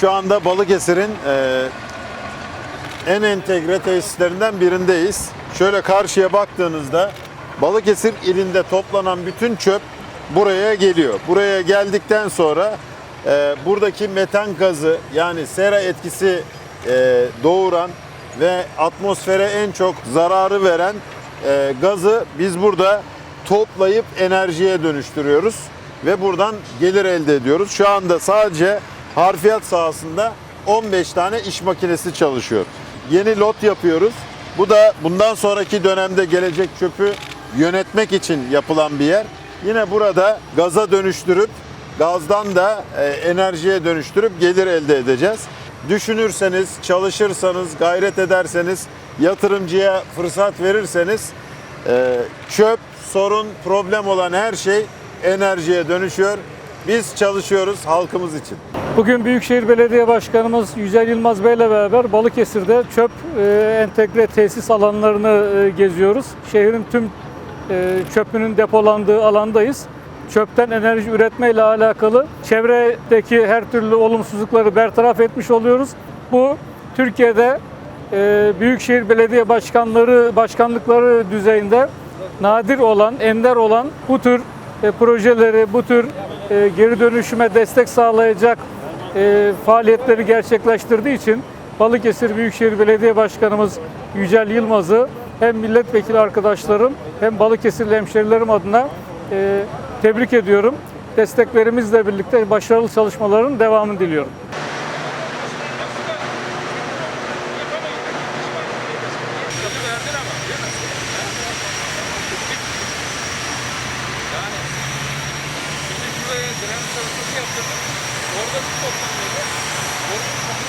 şu anda Balıkesir'in e, en entegre tesislerinden birindeyiz. Şöyle karşıya baktığınızda Balıkesir ilinde toplanan bütün çöp buraya geliyor. Buraya geldikten sonra e, buradaki metan gazı yani sera etkisi e, doğuran ve atmosfere en çok zararı veren e, gazı biz burada toplayıp enerjiye dönüştürüyoruz ve buradan gelir elde ediyoruz. Şu anda sadece harfiyat sahasında 15 tane iş makinesi çalışıyor. Yeni lot yapıyoruz. Bu da bundan sonraki dönemde gelecek çöpü yönetmek için yapılan bir yer. Yine burada gaza dönüştürüp gazdan da e, enerjiye dönüştürüp gelir elde edeceğiz. Düşünürseniz, çalışırsanız, gayret ederseniz, yatırımcıya fırsat verirseniz e, çöp, sorun, problem olan her şey enerjiye dönüşüyor. Biz çalışıyoruz halkımız için. Bugün Büyükşehir Belediye Başkanımız Yücel Yılmaz Bey ile beraber Balıkesir'de çöp e, entegre tesis alanlarını e, geziyoruz. Şehrin tüm e, çöpünün depolandığı alandayız. Çöpten enerji üretme ile alakalı çevredeki her türlü olumsuzlukları bertaraf etmiş oluyoruz. Bu Türkiye'de Büyükşehir Belediye Başkanları başkanlıkları düzeyinde nadir olan, ender olan bu tür e, projeleri, bu tür e, geri dönüşüme destek sağlayacak e, faaliyetleri gerçekleştirdiği için Balıkesir Büyükşehir Belediye Başkanımız Yücel Yılmaz'ı hem milletvekili arkadaşlarım hem Balıkesirli hemşerilerim adına tebrik ediyorum. Desteklerimizle birlikte başarılı çalışmaların devamını diliyorum. dönem çalışması yaptırdım. Orada bir toplanıyordu. Orada bir